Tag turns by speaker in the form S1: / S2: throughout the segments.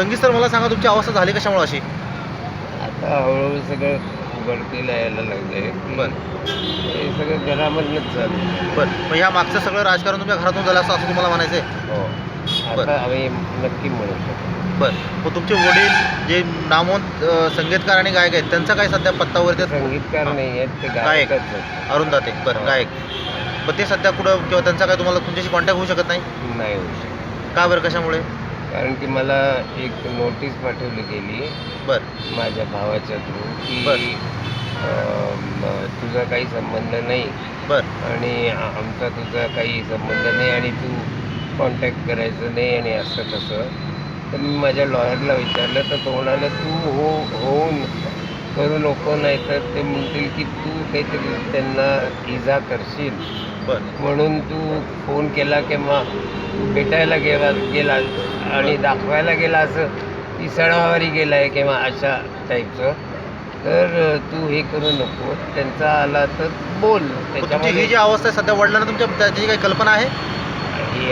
S1: संगीत सर मला सांगा तुमची अवस्था झाली कशामुळे अशी?
S2: आता हळूहळू सगळं उघडकीला यायला लागले
S1: बरं.
S2: हे सगळं घरामधनंच चालू
S1: बरं. मग ह्या मागचं सगळं राजकारण तुमच्या घरातून झालं असं असं तुम्हाला म्हणायचं आहे
S2: हो
S1: बरं.
S2: आता आम्ही नक्की म्हणू शकतो.
S1: बरं. मग तुमचे वडील जे नामवंत अ, संगीतकार आणि गायक आहेत त्यांचा काय सध्या पत्तावरती आहेत?
S2: संगीतकार नाही आहेत ते
S1: गायक.
S2: गायकच आहेत.
S1: अरुण दाते. बरं
S2: हो.
S1: गायक. मग ते सध्या कुठं किंवा त्यांचा काय तुम्हाला तुमच्याशी कॉन्टॅक्ट होऊ शकत नाही?
S2: नाही होऊ शकत.
S1: का बरं? कशामुळे?
S2: कारण की मला एक नोटीस पाठवली गेली
S1: बरं.
S2: माझ्या भावाच्या थ्रू की
S1: बरं.
S2: अं, तुझा काही संबंध नाही.
S1: बरं.
S2: आणि आ- आमचा तुझा काही संबंध नाही आणि तू कॉन्टॅक्ट करायचं नाही आणि असं तसं. तर मी माझ्या लॉयरला विचारलं तर तो म्हणाला तू हो होऊन करू नको नाही तर ते म्हणतील की तू काहीतरी त्यांना इजा करशील. म्हणून तू फोन केला किंवा भेटायला गेला गेला आणि दाखवायला गेला असं की सणावारी गेला आहे किंवा अशा टाईपचं तर तू हे करू नको. त्यांचा आला तर बोल.
S1: तुमची ही
S2: त्याच्यामध्ये
S1: जी अवस्था आहे सध्या वडिलांना तुमच्या त्याची काही कल्पना आहे?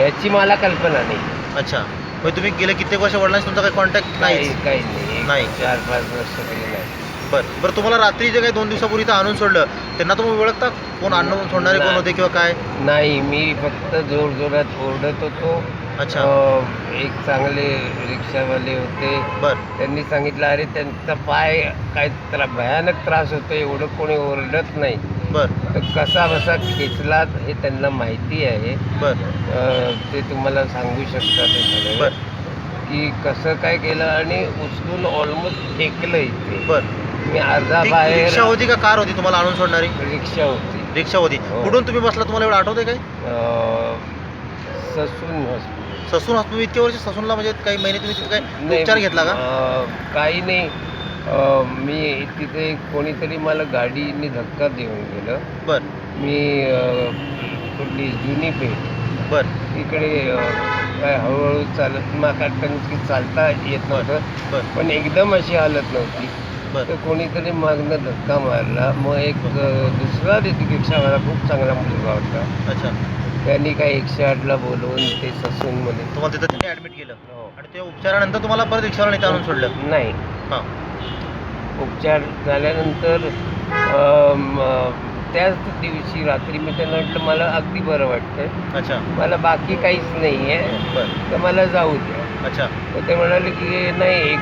S2: याची मला कल्पना नाही.
S1: अच्छा. मग तुम्ही गेले कित्येक वर्ष वडिलांशी तुमचा काही कॉन्टॅक्ट नाही
S2: काही नाही. चार पाच वर्ष तरी नाही.
S1: बरं. बरं तुम्हाला रात्री जे काही दोन दिवसापूर्वी इथं आणून सोडलं त्यांना तुम्ही ओळखता? कोण आणून सोडणारे कोण. होते किंवा काय?
S2: नाही मी फक्त जोर जोरात ओरडत होतो.
S1: अच्छा.
S2: अं, एक चांगले रिक्षावाले होते.
S1: बरं.
S2: त्यांनी सांगितलं अरे त्यांचा पाय काय त्रा भयानक त्रास होतो एवढं कोणी ओरडत नाही.
S1: बरं.
S2: तर कसा बसा खेचला हे त्यांना माहिती आहे.
S1: बरं.
S2: अं, ते तुम्हाला सांगू शकतात हे सगळं.
S1: बरं.
S2: की कसं काय केलं आणि उचलून ऑलमोस्ट फेकलं इथे.
S1: बरं.
S2: मी अर्धा बाहेर
S1: रिक्षा होती का कार होती तुम्हाला आणून सोडणारी?
S2: रिक्षा होती.
S1: रिक्षा होती.
S2: हो.
S1: कुठून तुम्ही बसला? तुम्हाला एवढं आठवते काय
S2: अं, ससून हॉस्पिटल
S1: ससून हॉस्पिटल इतके वर्ष ससूनला म्हणजे काही महिने तुम्ही तिथे काय उपचार घेतला का?
S2: अं, काही नाही. अं, मी तिथे कोणीतरी मला गाडीने धक्का देऊन गेलं.
S1: बरं.
S2: मी अं, कुठली जुनी पेठ
S1: बरं.
S2: इकडे अं, काय हळूहळू चालत माका टंकी चालता येत नव्हतं.
S1: बरं.
S2: पण एकदम अशी हालत नव्हती. तर कोणीतरी मागणं धक्का मारला मग एक दुसरा रिक्षावाला खूप चांगला मुलगा होता.
S1: अच्छा.
S2: त्यांनी काय एकशे आठला बोलवून ते ससूनमध्ये
S1: तुम्हाला तिथं त्यांनी ॲडमिट केलं.
S2: हो.
S1: आणि ते उपचारानंतर तुम्हाला परत रिक्षावाला इथं आणून सोडलं?
S2: नाही.
S1: हां.
S2: उपचार झाल्यानंतर अम, अ, त्याच दिवशी रात्री मी त्यांना म्हटलं मला अगदी बरं वाटतं
S1: अच्छा.
S2: मला बाकी काहीच नाही आहे
S1: बरं.
S2: तर मला जाऊ द्या.
S1: अच्छा.
S2: तर ते म्हणाले की नाही एक